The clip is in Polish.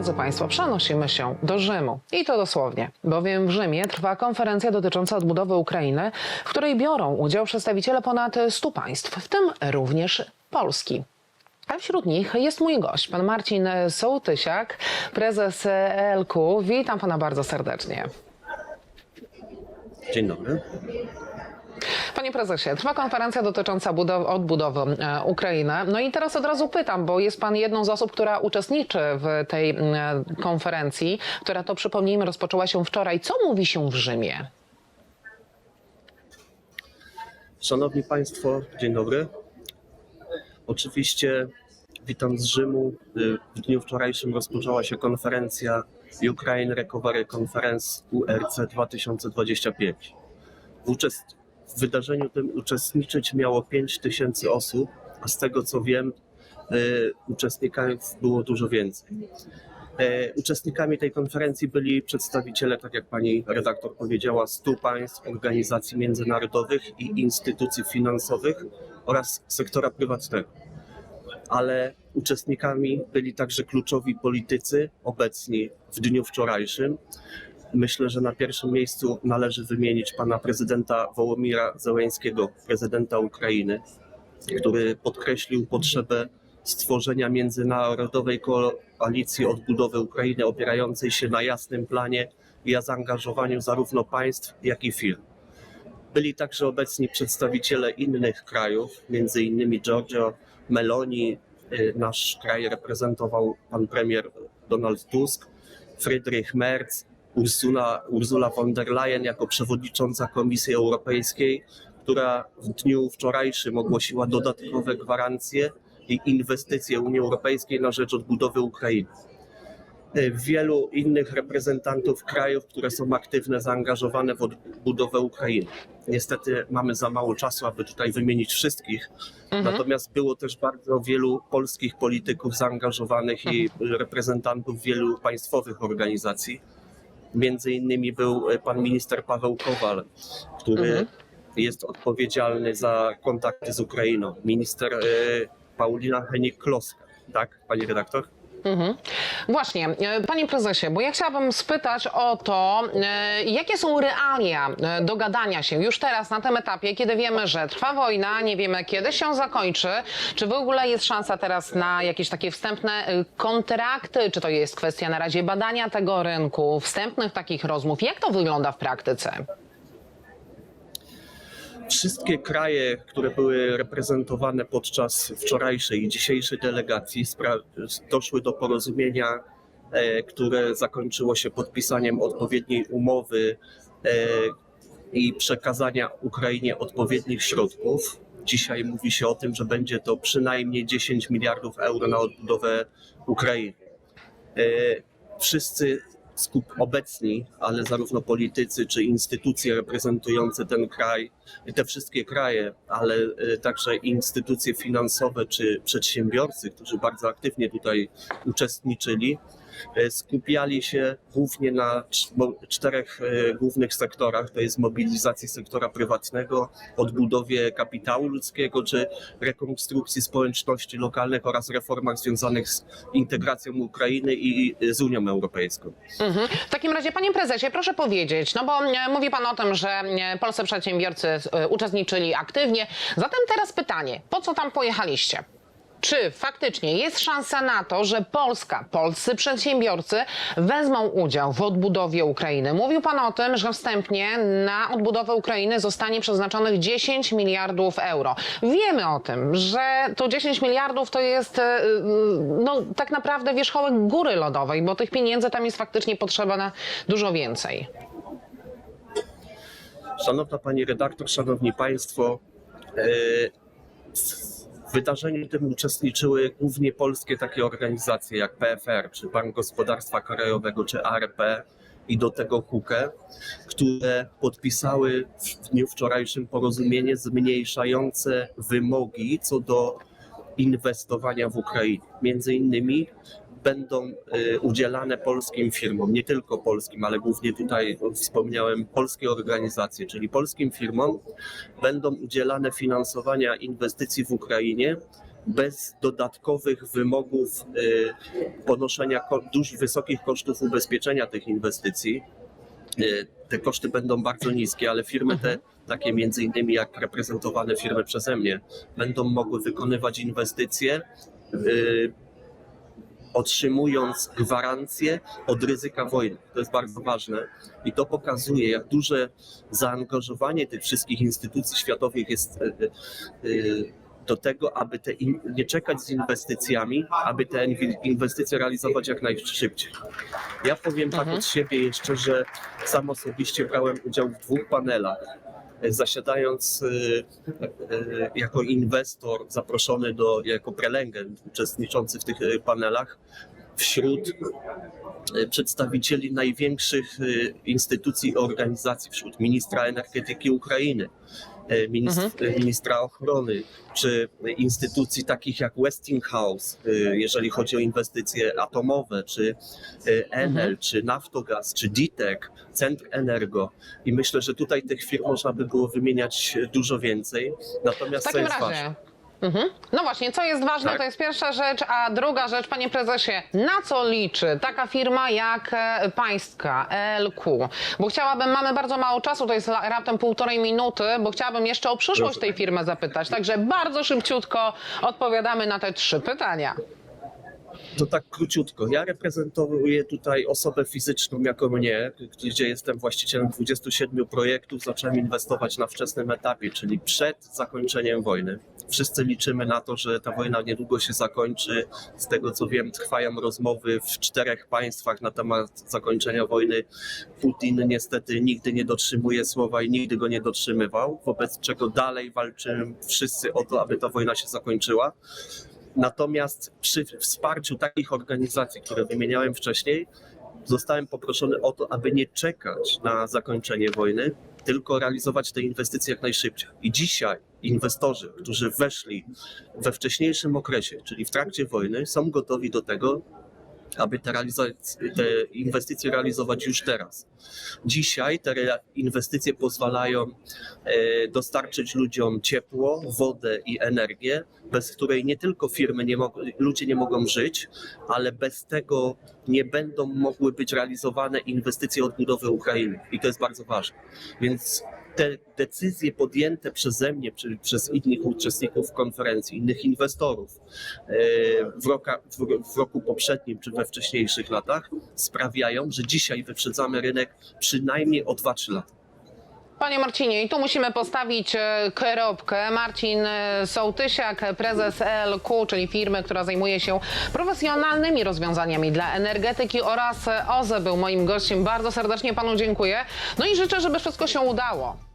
drodzy Państwo, przenosimy się do Rzymu. I to dosłownie, bowiem w Rzymie trwa konferencja dotycząca odbudowy Ukrainy, w której biorą udział przedstawiciele ponad 100 państw, w tym również Polski. A wśród nich jest mój gość, pan Marcin Sołtysiak, prezes ELK. Witam pana bardzo serdecznie. Dzień dobry. Panie prezesie, trwa konferencja dotycząca budow- odbudowy e, Ukrainy. No i teraz od razu pytam, bo jest pan jedną z osób, która uczestniczy w tej e, konferencji, która to przypomnijmy rozpoczęła się wczoraj. Co mówi się w Rzymie? Szanowni Państwo, dzień dobry. Oczywiście witam z Rzymu. Y, W dniu wczorajszym rozpoczęła się konferencja Ukraine Recovery Conference URC 2025. W, uczest... w wydarzeniu tym uczestniczyć miało 5 tysięcy osób, a z tego co wiem, y, uczestników było dużo więcej. E, Uczestnikami tej konferencji byli przedstawiciele, tak jak pani redaktor powiedziała, 100 państw, organizacji międzynarodowych i instytucji finansowych oraz sektora prywatnego. Ale uczestnikami byli także kluczowi politycy obecni w dniu wczorajszym. Myślę, że na pierwszym miejscu należy wymienić pana prezydenta Wołomira Zełęńskiego, prezydenta Ukrainy, który podkreślił potrzebę stworzenia międzynarodowej koalicji odbudowy Ukrainy opierającej się na jasnym planie i zaangażowaniu zarówno państw, jak i firm. Byli także obecni przedstawiciele innych krajów, innymi Giorgio Meloni, y, nasz kraj reprezentował pan premier Donald Tusk, Friedrich Merz, Ursula, Ursula von der Leyen jako przewodnicząca Komisji Europejskiej, która w dniu wczorajszym ogłosiła dodatkowe gwarancje i inwestycje Unii Europejskiej na rzecz odbudowy Ukrainy. Y, Wielu innych reprezentantów krajów, które są aktywne, zaangażowane w odbudowę Ukrainy. Niestety mamy za mało czasu, aby tutaj wymienić wszystkich. Natomiast było też bardzo wielu polskich polityków zaangażowanych i reprezentantów wielu państwowych organizacji. Między innymi był y, pan minister Paweł Kowal, który Mhm. jest odpowiedzialny za kontakty z Ukrainą. Minister y, Paulina Henik-Kloska. Tak, pani redaktor? Mhm. Właśnie, e, panie prezesie, bo ja chciałabym spytać o to, e, jakie są realia e, dogadania się już teraz na tym etapie, kiedy wiemy, że trwa wojna, nie wiemy kiedy się zakończy, czy w ogóle jest szansa teraz na jakieś takie wstępne kontrakty, czy to jest kwestia na razie badania tego rynku, wstępnych takich rozmów, jak to wygląda w praktyce? Wszystkie kraje, które były reprezentowane podczas wczorajszej i dzisiejszej delegacji, doszły do porozumienia, e, które zakończyło się podpisaniem odpowiedniej umowy e, i przekazania Ukrainie odpowiednich środków. Dzisiaj mówi się o tym, że będzie to przynajmniej 10 miliardów euro na odbudowę Ukrainy. E, Wszyscy obecni, ale zarówno politycy czy instytucje reprezentujące ten kraj, te wszystkie kraje, ale e, także instytucje finansowe czy przedsiębiorcy, którzy bardzo aktywnie tutaj uczestniczyli, skupiali się głównie na czterech e, głównych sektorach, to jest mobilizacji sektora prywatnego, odbudowie kapitału ludzkiego czy rekonstrukcji społeczności lokalnych oraz reformach związanych z integracją Ukrainy i z Unią Europejską. Mhm. W takim razie, panie prezesie, proszę powiedzieć, no bo e, mówi pan o tym, że e, polscy przedsiębiorcy e, uczestniczyli aktywnie. Zatem teraz pytanie, po co tam pojechaliście? Czy faktycznie jest szansa na to, że Polska, polscy przedsiębiorcy wezmą udział w odbudowie Ukrainy? Mówił Pan o tym, że wstępnie na odbudowę Ukrainy zostanie przeznaczonych 10 miliardów euro. Wiemy o tym, że to 10 miliardów to jest e, no, tak naprawdę wierzchołek góry lodowej, bo tych pieniędzy tam jest faktycznie potrzeba na dużo więcej. Szanowna Pani Redaktor, Szanowni Państwo, e, w wydarzeniu tym uczestniczyły głównie polskie takie organizacje jak PFR, czy Bank Gospodarstwa Krajowego, czy ARP i do tego KUKE, które podpisały w dniu wczorajszym porozumienie zmniejszające wymogi co do inwestowania w Ukrainie. Między innymi będą y, udzielane polskim firmom, nie tylko polskim, ale głównie tutaj wspomniałem polskie organizacje, czyli polskim firmom będą udzielane finansowania inwestycji w Ukrainie bez dodatkowych wymogów y, ponoszenia ko- duż wysokich kosztów ubezpieczenia tych inwestycji. Y, Te koszty będą bardzo niskie, ale firmy te, takie między innymi jak reprezentowane firmy przeze mnie, będą mogły wykonywać inwestycje, otrzymując gwarancję od ryzyka wojny. To jest bardzo ważne i to pokazuje, jak duże zaangażowanie tych wszystkich instytucji światowych jest y, y, y, do tego, aby te in, nie czekać z inwestycjami, aby te inwestycje realizować jak najszybciej. Ja powiem tak Mhm. od siebie jeszcze, że sam osobiście brałem udział w dwóch panelach. Zasiadając y, y, jako inwestor zaproszony do, jako prelegent uczestniczący w tych y, panelach wśród przedstawicieli największych instytucji i organizacji, wśród ministra energetyki Ukrainy, y, ministr, y, ministra ochrony, czy instytucji takich jak Westinghouse, y, jeżeli chodzi o inwestycje atomowe, czy Enel, czy Naftogaz, czy DITEC, Centr Energo. I myślę, że tutaj tych firm można by było wymieniać dużo więcej. W Natomiast co takim jest ważne? Mhm. No właśnie, co jest ważne, Tak. to jest pierwsza rzecz, a druga rzecz, panie prezesie, na co liczy taka firma jak e, pańska LQ? Bo chciałabym, mamy bardzo mało czasu, to jest la- raptem półtorej minuty, bo chciałabym jeszcze o przyszłość tej firmy zapytać. Także bardzo szybciutko odpowiadamy na te trzy pytania. To tak króciutko. Ja reprezentuję tutaj osobę fizyczną jako mnie, gdzie jestem właścicielem 27 projektów. Zacząłem inwestować na wczesnym etapie, czyli przed zakończeniem wojny. Wszyscy liczymy na to, że ta wojna niedługo się zakończy. Z tego co wiem, trwają rozmowy w czterech państwach na temat zakończenia wojny. Putin niestety nigdy nie dotrzymuje słowa i nigdy go nie dotrzymywał, wobec czego dalej walczymy wszyscy o to, aby ta wojna się zakończyła. Natomiast przy wsparciu takich organizacji, które wymieniałem wcześniej, zostałem poproszony o to, aby nie czekać na zakończenie wojny, tylko realizować te inwestycje jak najszybciej. I dzisiaj inwestorzy, którzy weszli we wcześniejszym okresie, czyli w trakcie wojny, są gotowi do tego, aby te, te inwestycje realizować już teraz. Dzisiaj te inwestycje pozwalają e, dostarczyć ludziom ciepło, wodę i energię, bez której nie tylko firmy, nie ludzie nie mogą żyć, ale bez tego nie będą mogły być realizowane inwestycje odbudowy Ukrainy. I to jest bardzo ważne. Więc te decyzje podjęte przeze mnie, czy przez innych uczestników konferencji, innych inwestorów e, w, roka, w roku poprzednim czy we wcześniejszych latach sprawiają, że dzisiaj wyprzedzamy rynek przynajmniej o 2-3 lata. Panie Marcinie, i tu musimy postawić e, kropkę. Marcin e, Sołtysiak, prezes ELQ, czyli firmy, która zajmuje się profesjonalnymi rozwiązaniami dla energetyki oraz e, OZE był moim gościem. Bardzo serdecznie panu dziękuję. No i życzę, żeby wszystko się udało.